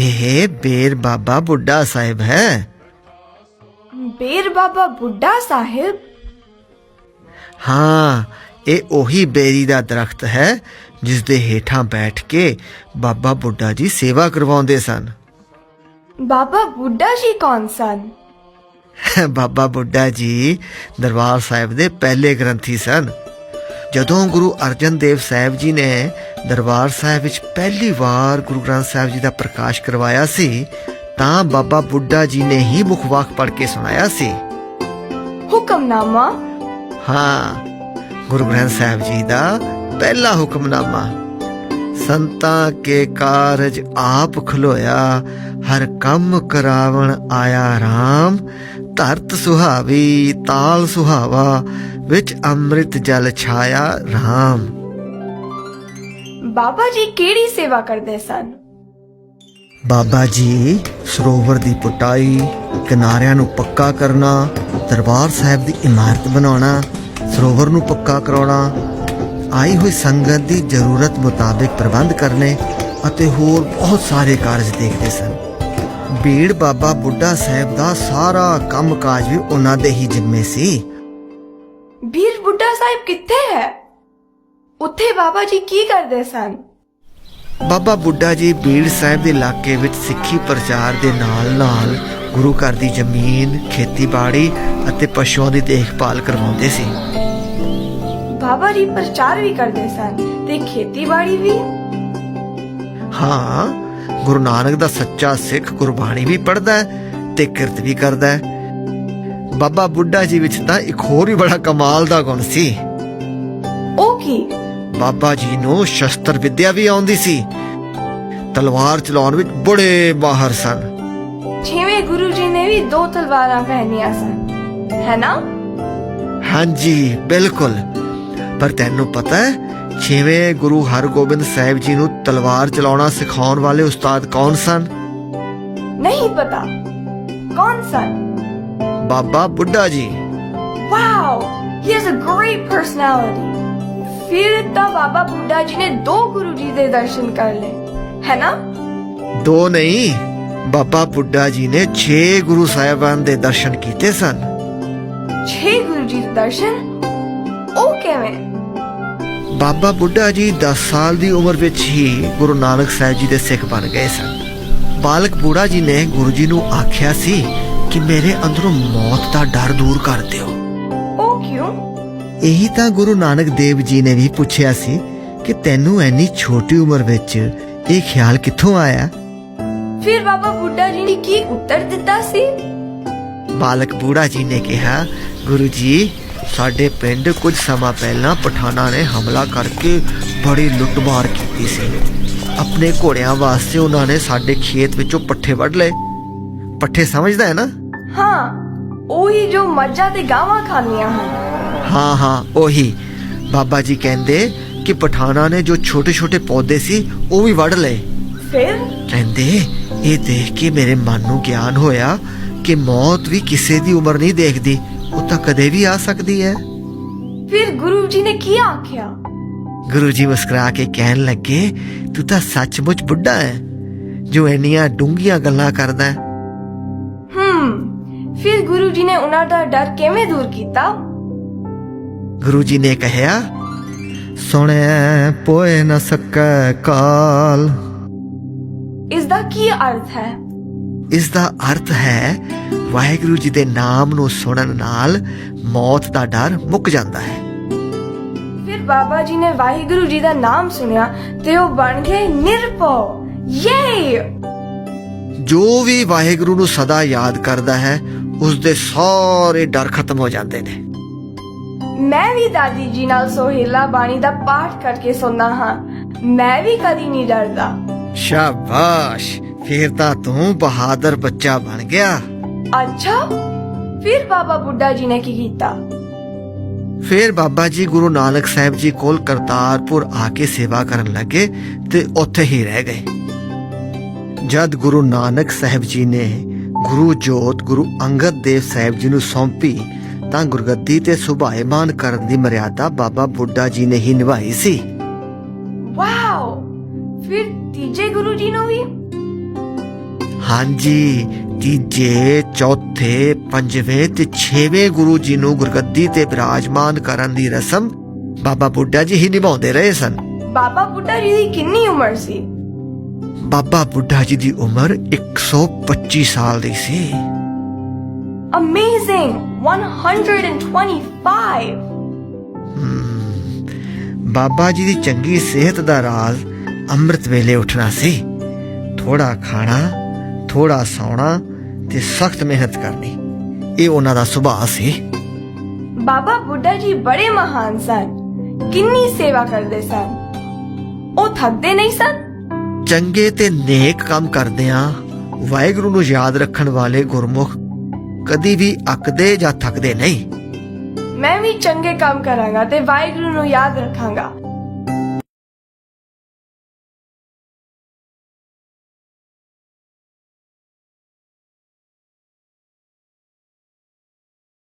ਇਹ ਬੇਰ ਬਾਬਾ ਬੁੱਢਾ ਸਾਹਿਬ ਹੈ। ਬੇਰ ਬਾਬਾ ਬੁੱਢਾ ਸਾਹਿਬ? ਹਾਂ ਇਹ ਉਹੀ ਬੇਰੀ ਦਾ ਦਰਖਤ ਹੈ ਜਿਸ ਦੇ ਹੇਠਾਂ ਬੈਠ ਕੇ ਬਾਬਾ ਬੁੱਢਾ ਜੀ ਸੇਵਾ ਕਰਵਾਉਂਦੇ ਸਨ। ਬਾਬਾ ਬੁੱਢਾ ਜੀ ਕੌਣ ਸਨ? ਬਾਬਾ ਬੁੱਢਾ ਜੀ ਦਰਬਾਰ ਸਾਹਿਬ ਦੇ ਪਹਿਲੇ ਗ੍ਰੰਥੀ ਸਨ। ਜਦੋਂ ਗੁਰੂ ਅਰਜਨ ਦੇਵ ਸਾਹਿਬ ਜੀ ਨੇ ਦਰਬਾਰ ਸਾਹਿਬ ਵਿੱਚ ਪਹਿਲੀ ਵਾਰ ਗੁਰੂ ਗ੍ਰੰਥ ਸਾਹਿਬ ਜੀ ਦਾ ਪ੍ਰਕਾਸ਼ ਕਰਵਾਇਆ ਸੀ ਤਾਂ ਬਾਬਾ ਬੁੱਢਾ ਜੀ ਨੇ ਹੀ ਮੁਖਵਾਕ ਪੜ੍ਹ ਕੇ ਸੁਣਾਇਆ ਸੀ। ਹੁਕਮਨਾਮਾ? ਹਾਂ ਗੁਰੂ ਗ੍ਰੰਥ ਸਾਹਿਬ ਜੀ ਦਾ ਪਹਿਲਾ ਹੁਕਮਨਾਮਾ। ਸੰਤਾਂ ਕੇ ਕਾਰਜ ਆਪ ਖਲੋਇਆ ਹਰ ਕੰਮ ਕਰਾਵਣ ਆਇਆ RAM ਧਰਤ ਸੁਹਾਵੀ ਤਾਲ ਸੁਹਾਵਾ ਵਿੱਚ ਅੰਮ੍ਰਿਤ ਜਲ ਛਾਇਆ RAM ਬਾਬਾ ਜੀ ਕਿਹੜੀ ਸੇਵਾ ਕਰਦੇ ਸਨ? ਬਾਬਾ ਜੀ ਸਰੋਵਰ ਦੀ ਪੁਟਾਈ ਕਿਨਾਰਿਆਂ ਨੂੰ ਪੱਕਾ ਕਰਨਾ ਦਰਬਾਰ ਸਾਹਿਬ ਦੀ ਇਮਾਰਤ ਬਣਾਉਣਾ ਸਰੋਵਰ ਨੂੰ ਪੱਕਾ ਕਰਾਉਣਾ ਆਈ ਹੋਈ ਸੰਗਤ ਦੀ ਜ਼ਰੂਰਤ ਮੁਤਾਬਿਕ ਪ੍ਰਬੰਧ ਕਰਨੇ ਅਤੇ ਹੋਰ ਬਹੁਤ ਸਾਰੇ ਕਾਰਜ ਦੇਖਦੇ ਸਨ। ਬੀੜ ਬਾਬਾ ਬੁੱਢਾ ਸਾਹਿਬ ਦਾ ਸਾਰਾ ਕੰਮਕਾਜ ਵੀ ਉਹਨਾਂ ਦੇ ਹੀ ਜ਼ਿੰਮੇ ਸੀ। ਬੀਰ ਬੁੱਢਾ ਸਾਹਿਬ ਕਿੱਥੇ ਹੈ? ਉੱਥੇ ਬਾਬਾ ਜੀ ਕੀ ਕਰਦੇ ਸਨ ਬਾਬਾ ਬੁੱਢਾ ਜੀ ਬੀੜ ਸਾਹਿਬ ਦੇ ਇਲਾਕੇ ਵਿੱਚ ਸਿੱਖੀ ਪ੍ਰਚਾਰ ਦੇ ਨਾਲ-ਨਾਲ ਗੁਰੂ ਘਰ ਦੀ ਜ਼ਮੀਨ, ਖੇਤੀਬਾੜੀ ਅਤੇ ਪਸ਼ੂਆਂ ਦੀ ਦੇਖਭਾਲ ਕਰਵਾਉਂਦੇ ਸੀ। ਬਾਬਾ ਜੀ ਪ੍ਰਚਾਰ ਵੀ ਕਰਦੇ ਸਨ ਤੇ ਖੇਤੀਬਾੜੀ ਵੀ ਹਾਂ, ਗੁਰੂ ਨਾਨਕ ਦਾ ਸੱਚਾ ਸਿੱਖ ਗੁਰਬਾਣੀ ਵੀ ਪੜ੍ਹਦਾ ਹੈ ਤੇ ਕਿਰਤ ਵੀ ਕਰਦਾ ਹੈ। ਬਾਬਾ ਬੁੱਢਾ ਜੀ ਵਿੱਚ ਤਾਂ ਇੱਕ ਹੋਰ ਵੀ ਬੜਾ ਕਮਾਲ ਦਾ ਗੁਣ ਸੀ। ਉਹ ਕੀ ਬਾਬਾ ਜੀ ਨੂੰ ਸ਼ਸਤਰ ਵਿੱਦਿਆ ਵੀ ਆਉਂਦੀ ਸੀ। ਤਲਵਾਰ ਚਲਾਉਣ ਵਿੱਚ ਬੜੇ ਮਾਹਰ ਸਨ। ਛੇਵੇਂ ਗੁਰੂ ਜੀ ਨੇ ਵੀ ਦੋ ਤਲਵਾਰਾਂ ਪਹਿਨੀਆਂ ਸਨ। ਹੈ ਨਾ? ਹਾਂਜੀ ਬਿਲਕੁਲ। ਪਰ ਤੈਨੂੰ ਪਤਾ ਹੈ ਛੇਵੇਂ ਗੁਰੂ ਹਰਗੋਬਿੰਦ ਸਾਹਿਬ ਜੀ ਨੂੰ ਤਲਵਾਰ ਚਲਾਉਣਾ ਸਿਖਾਉਣ ਵਾਲੇ ਉਸਤਾਦ ਕੌਣ ਸਨ? ਨਹੀਂ ਪਤਾ। ਕੌਣ ਸਨ? Baba Buddha ji. Wow he has a great personality ਫਿਰ ਤਾਂ ਬਾਬਾ ਬੁੱਢਾ ਜੀ ਨੇ ਦੋ ਗੁਰੂ ਜੀ ਦੇ ਦਰਸ਼ਨ ਕਰ ਲਏ ਹੈ ਨਾ? ਦੋ ਨਹੀਂ ਬਾਬਾ ਬੁੱਢਾ ਜੀ ਨੇ 6 ਗੁਰੂ ਸਾਹਿਬਾਨ ਦੇ ਦਰਸ਼ਨ ਕੀਤੇ ਸਨ। ਛੇ ਗੁਰੂ ਜੀ ਦੇ ਦਰਸ਼ਨ? ਉਹ ਕਿਵੇਂ? ਬਾਬਾ ਬੁੱਢਾ ਜੀ 10 ਸਾਲ ਦੀ ਉਮਰ ਵਿੱਚ ਹੀ ਗੁਰੂ ਨਾਨਕ ਸਾਹਿਬ ਜੀ ਦੇ ਸਿੱਖ ਬਣ ਗਏ ਸਨ। ਬਾਲਕ ਬੁੱਢਾ ਜੀ ਨੇ ਗੁਰੂ ਜੀ ਨੂੰ ਆਖਿਆ ਸੀ ਕਿ ਮੇਰੇ ਅੰਦਰੋਂ ਮੌਤ ਦਾ ਡਰ ਦੂਰ ਕਰ ਦਿਓ। ਇਹੀ ਤਾਂ ਗੁਰੂ ਨਾਨਕ ਦੇਵ ਜੀ ਨੇ ਵੀ ਪੁੱਛਿਆ ਸੀ ਕਿ ਤੈਨੂੰ ਐਨੀ ਛੋਟੀ ਉਮਰ ਵਿੱਚ ਇਹ ਖਿਆਲ ਕਿੱਥੋਂ ਆਇਆ? ਫਿਰ ਬਾਬਾ ਬੁੱਢਾ ਜੀ ਨੇ ਕੀ ਉੱਤਰ ਦਿੱਤਾ ਸੀ? ਬਾਲਕ ਬੂੜਾ ਜੀ ਨੇ ਕਿਹਾ ਗੁਰੂ ਜੀ ਸਾਡੇ ਪਿੰਡ ਕੁਝ ਸਮਾਂ ਪਹਿਲਾਂ ਪਠਾਨਾਂ ਨੇ ਹਮਲਾ ਕਰਕੇ ਬੜੀ ਲੁੱਟਮਾਰ ਕੀਤੀ ਸੀ। ਆਪਣੇ ਘੋੜਿਆਂ ਵਾਸਤੇ ਉਹਨਾਂ ਨੇ ਸਾਡੇ ਖੇਤ ਵਿੱਚੋਂ ਪੱਠੇ ਵੱਢ ਲਏ। ਪੱਠੇ ਸਮਝਦਾ ਹੈ ਨਾ? ਹਾਂ ਉਹੀ ਜੋ ਮੱਝਾਂ ਤੇ ਗਾਵਾਂ ਖਾਂਦੀਆਂ ਹਨ। ਹਾਂ ਹਾਂ ਉਹੀ। ਬਾਬਾ ਜੀ ਕਹਿੰਦੇ ਕਿ ਪਠਾਨਾਂ ਨੇ ਜੋ ਛੋਟੇ-ਛੋਟੇ ਪੌਦੇ ਸੀ ਉਹ ਵੀ ਵੱਢ ਲਏ। ਫਿਰ? ਕਹਿੰਦੇ ਇਹ ਦੇਖ ਕੇ ਮੇਰੇ ਮਨ ਨੂੰ ਗਿਆਨ ਹੋਇਆ ਕਿ ਮੌਤ ਵੀ ਕਿਸੇ ਦੀ ਉਮਰ ਨਹੀਂ ਦੇਖਦੀ ਉਹ ਤਾਂ ਕਦੇ ਵੀ ਆ ਸਕਦੀ ਹੈ। ਫਿਰ ਗੁਰੂ ਜੀ ਨੇ ਕੀ ਆਖਿਆ? ਗੁਰੂ ਜੀ ਮੁਸਕਰਾ ਕੇ ਕਹਿਣ ਲੱਗੇ ਤੂੰ ਤਾਂ ਸੱਚਮੁੱਚ ਬੁੱਢਾ ਹੈ ਜੋ ਇੰਨੀਆਂ ਡੂੰਘੀਆਂ ਗੱਲਾਂ ਕਰਦਾ ਹੈ। ਹਮ ਫਿਰ ਗੁਰੂ ਜੀ ਨੇ ਉਹਨਾਂ ਦਾ ਡਰ ਕਿਵੇਂ ਦੂਰ ਕੀਤਾ? ਗੁਰੂ ਜੀ ਨੇ ਕਹਿਆ ਸੁਣਿਆ ਪੋਏ ਨਾ ਸਕੈ ਕਾਲ। ਇਸ ਦਾ ਕੀ ਅਰਥ ਹੈ? ਇਸ ਦਾ ਅਰਥ ਹੈ ਵਾਹਿਗੁਰੂ ਜੀ ਦੇ ਨਾਮ ਨੂੰ ਸੁਣਨ ਨਾਲ ਮੌਤ ਦਾ ਡਰ ਮੁੱਕ ਜਾਂਦਾ ਹੈ। ਫਿਰ ਬਾਬਾ ਜੀ ਨੇ ਵਾਹਿਗੁਰੂ ਜੀ ਦਾ ਨਾਮ ਸੁਨਿਆ ਤੇ ਉਹ ਬਣ ਗਏ ਨਿਰਭਉ। ਯੇ ਜੋ ਵੀ ਵਾਹਿਗੁਰੂ ਨੂੰ ਸਦਾ ਯਾਦ ਕਰਦਾ ਹੈ ਉਸ ਦੇ ਸਾਰੇ ਡਰ ਖਤਮ ਹੋ ਜਾਂਦੇ ਨੇ। ਮੈਂ ਵੀ ਦਾਦੀ ਜੀ ਨਾਲ ਸੋਹਿਲਾ ਬਾਣੀ ਦਾ ਪਾਠ ਕਰਕੇ ਸੁਣਦਾ ਹਾਂ। ਮੈਂ ਵੀ ਕਦੀ ਨਹੀਂ ਡਰਦਾ। ਸ਼ਾਬਾਸ਼ ਫਿਰ ਤਾਂ ਤੂੰ ਬਹਾਦਰ ਬੱਚਾ ਬਣ ਗਿਆ। ਅੱਛਾ ਫਿਰ ਬਾਬਾ ਬੁੱਢਾ ਜੀ ਨੇ ਕੀ ਕੀਤਾ? ਫਿਰ ਬਾਬਾ ਜੀ ਗੁਰੂ ਨਾਨਕ ਸਾਹਿਬ ਜੀ ਕੋਲ ਕਰਤਾਰਪੁਰ ਆ ਕੇ ਸੇਵਾ ਕਰਨ ਲੱਗੇ ਤੇ ਉੱਥੇ ਹੀ ਰਹਿ ਗਏ। ਜਦ ਗੁਰੂ ਨਾਨਕ ਸਾਹਿਬ ਜੀ ਨੇ ਗੁਰੂ ਜੋਤ ਗੁਰੂ ਅੰਗਦ ਦੇਵ ਸਾਹਿਬ ਜੀ ਨੂੰ ਸੌਂਪੀ ਤਾਂ ਗੁਰਗੱਦੀ ਤੇ ਸੁਭਾਏਮਾਨ ਕਰਨ ਦੀ ਮਰਿਆਦਾ ਬਾਬਾ ਬੁੱਢਾ ਜੀ ਨੇ ਹੀ ਨਿਭਾਈ ਸੀ। ਵਾਓ! ਫਿਰ ਤੀਜੇ ਗੁਰੂ ਜੀ ਨੂੰ ਵੀ? ਹਾਂਜੀ ਤੀਜੇ ਚੌਥੇ ਪੰਜਵੇਂ ਤੇ ਛੇਵੇਂ ਗੁਰੂ ਜੀ ਨੂੰ ਗੁਰਗੱਦੀ ਤੇ ਬਿਰਾਜਮਾਨ ਕਰਨ ਦੀ ਰਸਮ ਬਾਬਾ ਬੁੱਢਾ ਜੀ ਹੀ ਨਿਭਾਉਂਦੇ ਰਹੇ ਸਨ। ਬਾਬਾ ਬੁੱਢਾ ਜੀ ਦੀ ਕਿੰਨੀ ਉਮਰ ਸੀ? ਬਾਬਾ ਬੁੱਢਾ ਜੀ ਦੀ ਉਮਰ 125 ਸਾਲ ਦੀ ਸੀ। Amazing! 125! ਬਾਬਾ ਜੀ ਦੀ ਚੰਗੀ ਸਿਹਤ ਦਾ ਰਾਜ਼ ਅੰਮ੍ਰਿਤ ਵੇਲੇ ਉੱਠਣਾ ਸੀ। ਥੋੜਾ ਖਾਣਾ ਥੋੜਾ ਸੌਣਾ ਤੇ ਸਖਤ ਮਿਹਨਤ ਕਰਨੀ ਇਹ ਉਹਨਾਂ ਦਾ ਸੁਭਾਅ ਸੀ। ਬਾਬਾ ਬੁੱਢਾ ਜੀ ਬੜੇ ਮਹਾਨ ਸਨ। ਕਿੰਨੀ ਸੇਵਾ ਕਰਦੇ ਸਨ। ਉਹ ਥੱਕਦੇ ਨਹੀਂ ਸਨ? ਚੰਗੇ ਤੇ ਨੇਕ ਕੰਮ ਕਰਦਿਆਂ ਵਾਹਿਗੁਰੂ ਨੂੰ ਯਾਦ ਰੱਖਣ ਵਾਲੇ ਗੁਰਮੁਖ ਕਦੀ ਵੀ ਅੱਕਦੇ ਜਾਂ ਥੱਕਦੇ ਨਹੀਂ। ਮੈਂ ਵੀ ਚੰਗੇ ਕੰਮ ਕਰਾਂਗਾ ਤੇ ਵਾਹਿਗੁਰੂ ਨੂੰ ਯਾਦ ਰੱਖਾਂਗਾ।